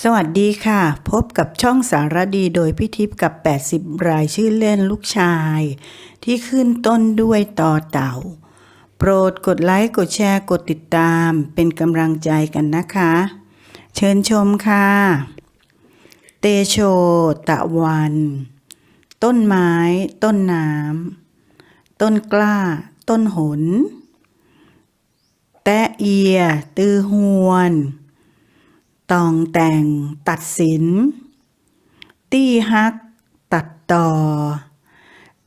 สวัสดีค่ะ พบกับช่องสารดีโดยพิทิพย์กับ 80 รายชื่อเล่นลูกชาย ที่ขึ้นต้นด้วยต่อเต่า โปรดกดไลค์ กดแชร์ กดติดตามเป็นกำลังใจกันนะคะ เชิญชมค่ะ เตโชตะวัน ต้นไม้ ต้นน้ำต้นกล้า ต้นหน แตะเอีย ตือหวน ตองแต่งตัดสิน ตี้ฮัก ตัดต่อ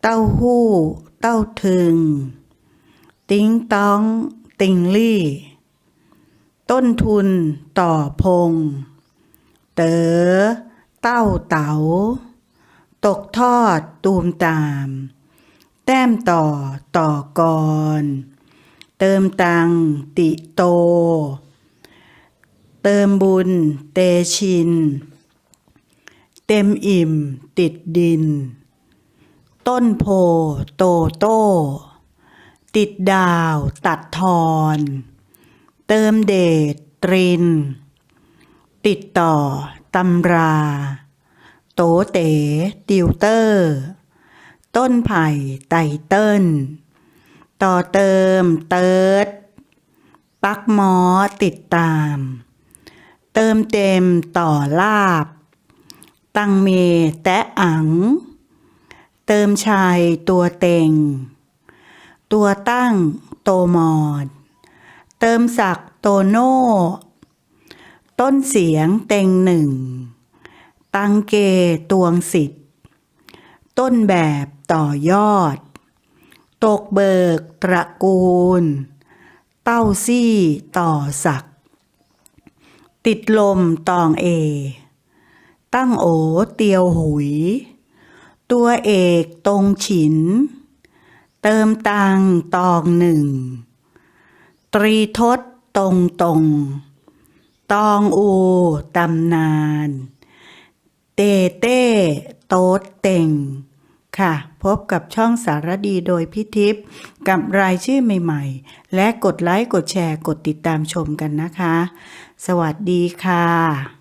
เต้าหู้ เต้าถึง ติ้งต้อง ติงลี่ ต้นทุนต่อพง เต๋อ เต้าเต๋า ตกทอดตูมตาม แต้มต่อต่อกร เติมตัง ติโต เติมบุญ เตชิน เต็มอิ่ม ติดดิน ต้นโพโตโต้ ติดดาวตัดทอน เติมเดชตริน ติดต่อตำรา โตเต๋ติวเตอร์ ต้นไผ่ไตเติ้ลต่อเติมเติร์ดปักหมอติดตาม เติมเต็มต่อลาบ ตังเมแตะอัง เติมชายตัวเต็ง ตัวตั้งโตมอด เติมศักโตโน่ต้นเสียงเต็งหนึ่ง ตังเกตวงสิทธิ์ ต้นแบบต่อยอด ตกเบิกตระกูล เต้าซี่ต่อศัก ติดลมตองเอ ตั้งโอเตียวหุย ตัวเอกตรงฉิน เติมตังตองหนึ่ง ตรีทศตรงตรง ตองอูตำนาน เตเต้โต๊ดเต็งค่ะ พบกับช่องสารดีโดยพิทิพย์กับรายชื่อใหม่ๆ และกดไลค์กดแชร์กดติดตามชมกันนะคะ สวัสดีค่ะ